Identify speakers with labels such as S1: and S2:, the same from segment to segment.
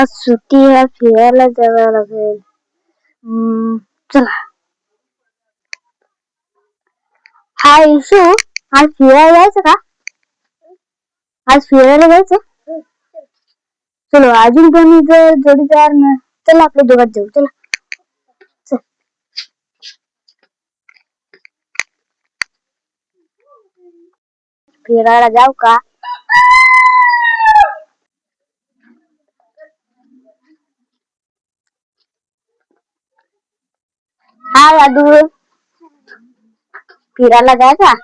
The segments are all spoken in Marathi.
S1: आज सुट्टी आहे फिरायला जावं लागेल चला। हा इशू आज फिरायला जायचं का? आज फिरायला जायचं? चलो अजून कोणी जर जोडीदार ना चला आपल्या दोघात जाऊ चला. चल. फिरायला जाऊ का? हाय अदू फिरायला जायचा आ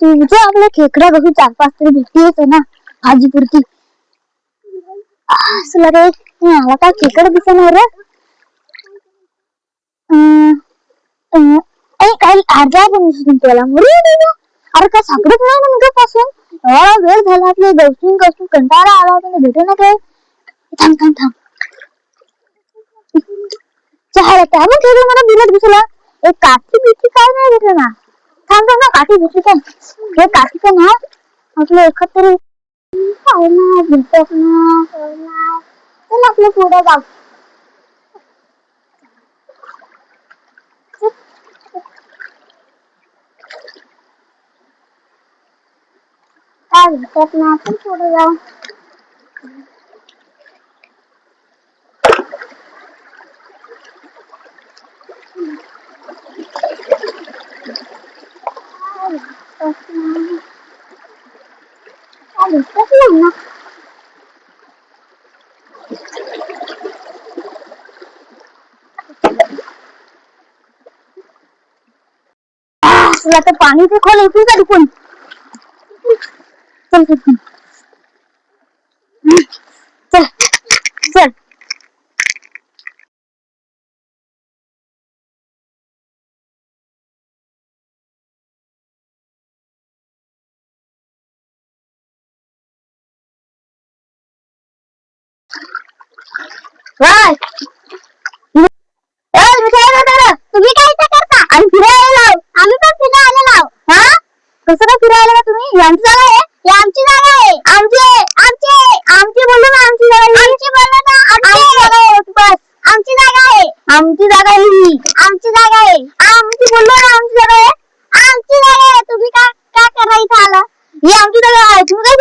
S1: तुझं आपल्या खेकडा बघून चार पाच तरी भेटी येतो ना भाजी पुरती असं रे मला काय खेकड दिसणार रे? काही अर्धा पण त्याला अरे काय सापडत नाही ना पासून एवढा हो, वेळ झाला आपले गवसून गवसून कंटाळा आला होता भेटू ना काय थांब थांब थांब. चहा त्या पण खेळ मला बिलट दिसला. एक काठी बिठी काय नाही भेटलं ना. थांब थांब ना काठी भेटली काय हे काठीचं नाव आपलं एखाद तरी काय ना भेटत ना काय ना चल आपलं पुढे जाऊ काय भेटत ना आपण पुढे जाऊ काय भेटत ना काय भेटत नाही तुला तर खोल येतील का दुखून चल चल चल. चल चल वाय तुम्ही काय इथे करता आणि फिरायला लाव आम्ही पण फिरायला लाव हा कसं काय फिरायला का तुम्ही यांची जागा आहे ही आमची जागा आहे आमची आमची आमची बोलू ना आमची जागा आमची बोलू ना आमची जागा आहे बस आमची जागा आहे आमची जागा आहे ही आमची जागा आहे आमची बोलू ना आमची जागा आहे आमची जागा आहे तुम्ही काय काय करायला इथं आला ही आमची जागा आहे तुम्ही काय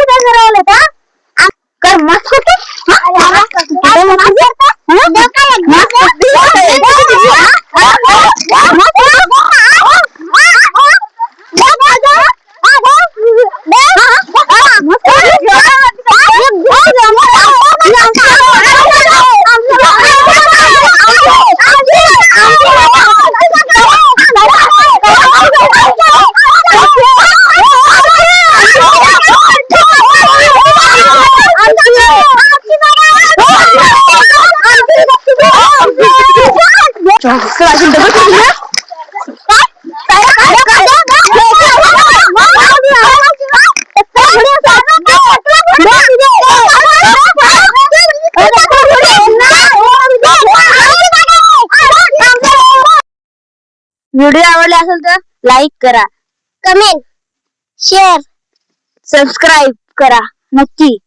S1: व्हिडिओ आवडला असेल तर लाईक करा. कमेंट शेअर सबस्क्राईब करा. नक्की.